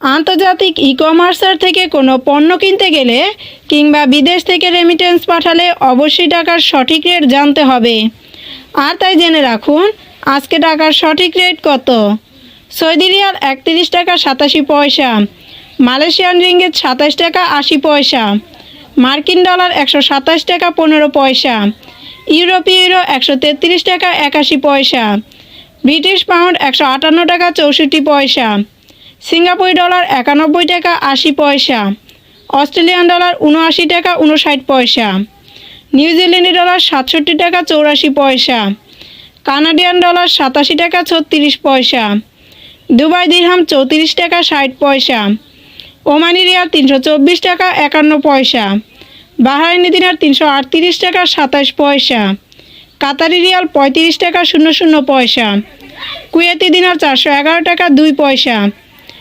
আন্তর্জাতিক ই কমার্সের থেকে কোনো পণ্য কিনতে গেলে কিংবা বিদেশ থেকে রেমিটেন্স পাঠালে অবশ্যই টাকার সঠিক রেট জানতে হবে। আর তাই জেনে রাখুন, আজকে টাকার সঠিক রেট কত? সৌদি রিয়াল একত্রিশ টাকা সাতাশি পয়সা, মালয়েশিয়ান রিঙ্গিত সাতাশ টাকা আশি পয়সা, মার্কিন ডলার একশো সাতাশ টাকা পনেরো পয়সা, ইউরোপীয় ইউরো একশো তেত্রিশ টাকা একাশি পয়সা, ব্রিটিশ পাউন্ড একশো আটান্ন টাকা চৌষট্টি পয়সা সিঙ্গাপুরি ডলার একানব্বই টাকা আশি পয়সা, অস্ট্রেলিয়ান ডলার উনআশি টাকা উনষাট পয়সা নিউজিল্যান্ডি ডলার সাতষট্টি টাকা চৌরাশি পয়সা, কানাডিয়ান ডলার সাতাশি টাকা ছত্রিশ পয়সা, দুবাই দিরহাম চৌত্রিশ টাকা ষাট পয়সা, ওমানি রিয়াল তিনশো চব্বিশ টাকা একান্ন পয়সা, বাহারাইনি দিনার তিনশো আটত্রিশ টাকা সাতাশ পয়সা, কাতারি রিয়াল পঁয়ত্রিশ টাকা শূন্য শূন্য পয়সা, কুয়েতি দিনার চারশো এগারো টাকা দুই পয়সা